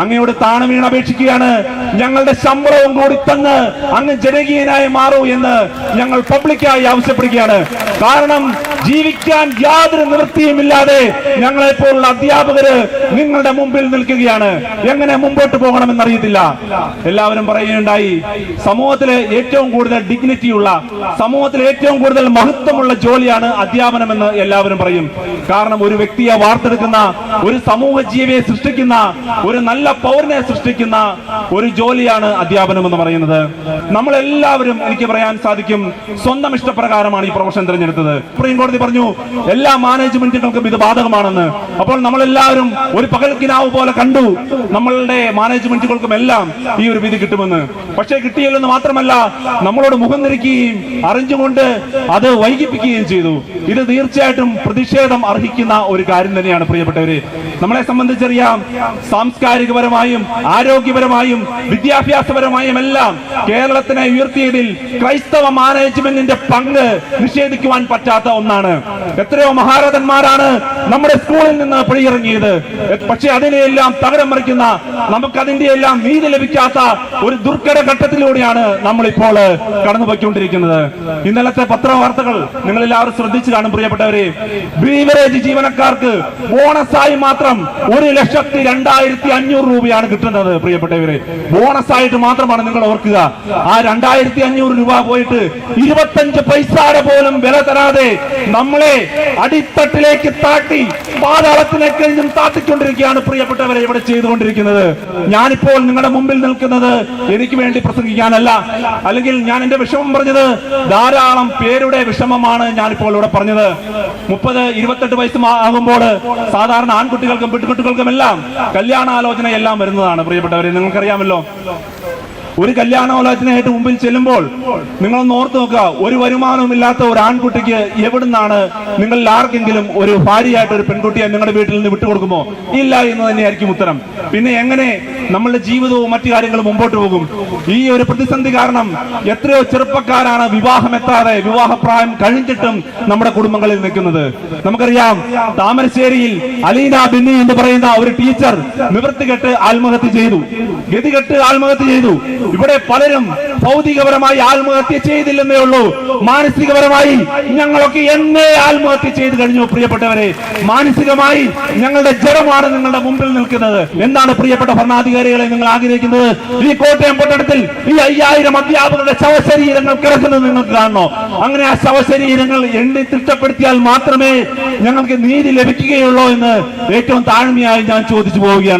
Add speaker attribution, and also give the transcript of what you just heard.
Speaker 1: അങ്ങയോട് താണു വീണ് അപേക്ഷിക്കുകയാണ്. ഞങ്ങളുടെ ശമ്പളവും കൂടി തന്ന് അങ്ങ് ജനകീയനായി മാറൂ എന്ന് ഞങ്ങൾ പബ്ലിക്കായി ആവശ്യപ്പെടുകയാണ്. കാരണം ജീവിക്കാൻ യാതൊരു നിവൃത്തിയുമില്ലാതെ ഞങ്ങളെപ്പോലുള്ള അധ്യാപകര് നിങ്ങളുടെ മുമ്പിൽ നിൽക്കുകയാണ്. എങ്ങനെ മുമ്പോട്ട് പോകണമെന്ന് അറിയത്തില്ല എല്ലാവരും പറയുകയുണ്ടായി. സമൂഹത്തിലെ ഏറ്റവും കൂടുതൽ ഡിഗ്നിറ്റി ഉള്ള സമൂഹത്തിൽ ഏറ്റവും കൂടുതൽ മഹത്വമുള്ള ജോലിയാണ് അധ്യാപനമെന്ന് എല്ലാവരും പറയും. കാരണം ഒരു വ്യക്തിയെ വാർത്തെടുക്കുന്ന ഒരു സമൂഹ ജീവിയെ സൃഷ്ടിക്കുന്ന ഒരു നല്ല പൗരനെ സൃഷ്ടിക്കുന്ന ഒരു ജോലിയാണ് അധ്യാപനം എന്ന് പറയുന്നത്. നമ്മളെല്ലാവരും എനിക്ക് പറയാൻ സാധിക്കും സ്വന്തം ഇഷ്ടപ്രകാരമാണ് ഈ പ്രൊഫഷൻ തിരഞ്ഞെടുത്തത്. സുപ്രീം കോടതി പറഞ്ഞു എല്ലാ മാനേജ്മെന്റുകൾക്കും ഇത് ബാധകമാണെന്ന്. അപ്പോൾ നമ്മളെല്ലാവരും ഒരു പകൽക്കിനാവ് പോലെ കണ്ടു നമ്മളുടെ മാനേജ്മെന്റുകൾക്കും എല്ലാം ഈ ഒരു വിധി കിട്ടുമെന്ന്. പക്ഷേ കിട്ടിയില്ലെന്ന് മാത്രമല്ല നമ്മളോട് മുഖം തിരിക്കുകയും അറിഞ്ഞുകൊണ്ട് അത് വൈകിപ്പിക്കുകയും ചെയ്തു. ഇത് തീർച്ചയായിട്ടും പ്രതിഷേധം അർഹിക്കുന്ന ഒരു കാര്യം തന്നെയാണ് പ്രിയപ്പെട്ടവര്. നമ്മളെ സംബന്ധിച്ചറിയാം സാംസ്കാരികപരമായും ആരോഗ്യപരമായും വിദ്യാഭ്യാസപരമായും എല്ലാം കേരളത്തിനെ ഉയർത്തിയതിൽ ക്രൈസ്തവ മാനേജ്മെന്റിന്റെ പങ്ക് നിഷേധിക്കുവാൻ പറ്റാത്ത ഒന്നാണ്. എത്രയോ മഹാരഥന്മാരാണ് നമ്മുടെ സ്കൂളിൽ നിന്ന് പിഴിയിറങ്ങിയത് പക്ഷെ അതിനെയെല്ലാം തകരം മറിക്കുന്ന നമുക്കതിന്റെ എല്ലാം നീതി ലഭിക്കാത്ത ഒരു ദുർഘട ഘട്ടത്തിലൂടെയാണ് നമ്മൾ ഇപ്പോൾ കടന്നുപോയിക്കൊണ്ടിരിക്കുന്നത്. ഇന്നലത്തെ പത്രവാർത്തകൾ നിങ്ങൾ എല്ലാവരും ശ്രദ്ധിച്ചു കാണും പ്രിയപ്പെട്ടവരെ. ബീവറേജ് ജീവനക്കാർക്ക് ബോണസായി മാത്രം ഒരു ലക്ഷത്തി രണ്ടായിരത്തി അഞ്ഞൂറ് രൂപയാണ് കിട്ടുന്നത് പ്രിയപ്പെട്ടവരെ. ബോണസ് ആയിട്ട് മാത്രമാണ് നിങ്ങൾ ഓർക്കുക. ആ രണ്ടായിരത്തി അഞ്ഞൂറ് രൂപ പോയിട്ട് ഇരുപത്തഞ്ച് പൈസയുടെ പോലും വില തരാതെ നമ്മളെ അടിത്തട്ടിലേക്ക് താട്ടി പാതാളത്തിലേക്ക് താത്തിക്കൊണ്ടിരിക്കുകയാണ് പ്രിയപ്പെട്ടവരെ ഇവിടെ ചെയ്തുകൊണ്ടിരിക്കുന്നത്. ഞാനിപ്പോൾ നിങ്ങളുടെ മുമ്പിൽ നിൽക്കുന്നത് എനിക്ക് വേണ്ടി പ്രസംഗിക്കാനല്ല. അല്ലെങ്കിൽ ഞാൻ എന്റെ വിഷമം പറഞ്ഞത് ധാരാളം പേരുടെ വിഷമമാണ് ഞാനിപ്പോൾ ഇവിടെ പറഞ്ഞത്. മുപ്പത് ഇരുപത്തെട്ട് വയസ്സ് ആകുമ്പോൾ സാധാരണ ആൺകുട്ടികൾക്കും പെൺകുട്ടികൾക്കും എല്ലാം കല്യാണാലോചന എല്ലാം വരുന്നതാണ് പ്രിയപ്പെട്ടവരെ. നിങ്ങൾക്കറിയാമല്ലോ? ഒരു കല്യാണോലോചനയായിട്ട് മുമ്പിൽ ചെല്ലുമ്പോൾ നിങ്ങളൊന്ന് ഓർത്ത് നോക്കുക. ഒരു വരുമാനവുമില്ലാത്ത ഒരു ആൺകുട്ടിക്ക് എവിടുന്നാണ് നിങ്ങളിൽ ആർക്കെങ്കിലും ഒരു ഭാര്യയായിട്ട് ഒരു പെൺകുട്ടിയെ നിങ്ങളുടെ വീട്ടിൽ നിന്ന് വിട്ടുകൊടുക്കുമോ? ഇല്ല എന്ന് തന്നെയായിരിക്കും ഉത്തരം. പിന്നെ എങ്ങനെ നമ്മളുടെ ജീവിതവും മറ്റു കാര്യങ്ങളും മുമ്പോട്ട് പോകും? ഈ ഒരു പ്രതിസന്ധി കാരണം എത്രയോ ചെറുപ്പക്കാരാണ് വിവാഹമെത്താതെ വിവാഹപ്രായം കഴിഞ്ഞിട്ടും നമ്മുടെ കുടുംബങ്ങളിൽ നിൽക്കുന്നത്. നമുക്കറിയാം താമരശ്ശേരിയിൽ അലീന ബിന്നി എന്ന് പറയുന്ന ഒരു ടീച്ചർ നിവൃത്തികെട്ട് ആത്മഹത്യ ചെയ്തു. ഗതികെട്ട് ആത്മഹത്യ ചെയ്തു. ഇവിടെ പലരും ഭൗതികപരമായി ആത്മഹത്യ ചെയ്തില്ലെന്നേ ഉള്ളൂ. മാനസികപരമായി ഞങ്ങളൊക്കെ എന്നേ ആത്മഹത്യ ചെയ്ത് കഴിഞ്ഞു പ്രിയപ്പെട്ടവരെ. മാനസികമായി ഞങ്ങളുടെ ജഡമാണ് നിങ്ങളുടെ മുമ്പിൽ നിൽക്കുന്നത്. എന്താണ് പ്രിയപ്പെട്ട ഭരണാധികാരികളെ നിങ്ങൾ ആഗ്രഹിക്കുന്നത്? ഈ കോട്ടയം പട്ടണത്തിൽ ഈ അയ്യായിരം അധ്യാപകരുടെ ശവശരീരങ്ങൾ കിടക്കുന്നത് നിങ്ങൾക്ക് കാണണോ? അങ്ങനെ ആ ശവശരീരങ്ങൾ എണ്ണി തിട്ടപ്പെടുത്തിയാൽ മാത്രമേ ഞങ്ങൾക്ക് നീതി ലഭിക്കുകയുള്ളൂ എന്ന് ഏറ്റവും താഴ്മയായി ഞാൻ ചോദിച്ചു പോവുകയാണ്.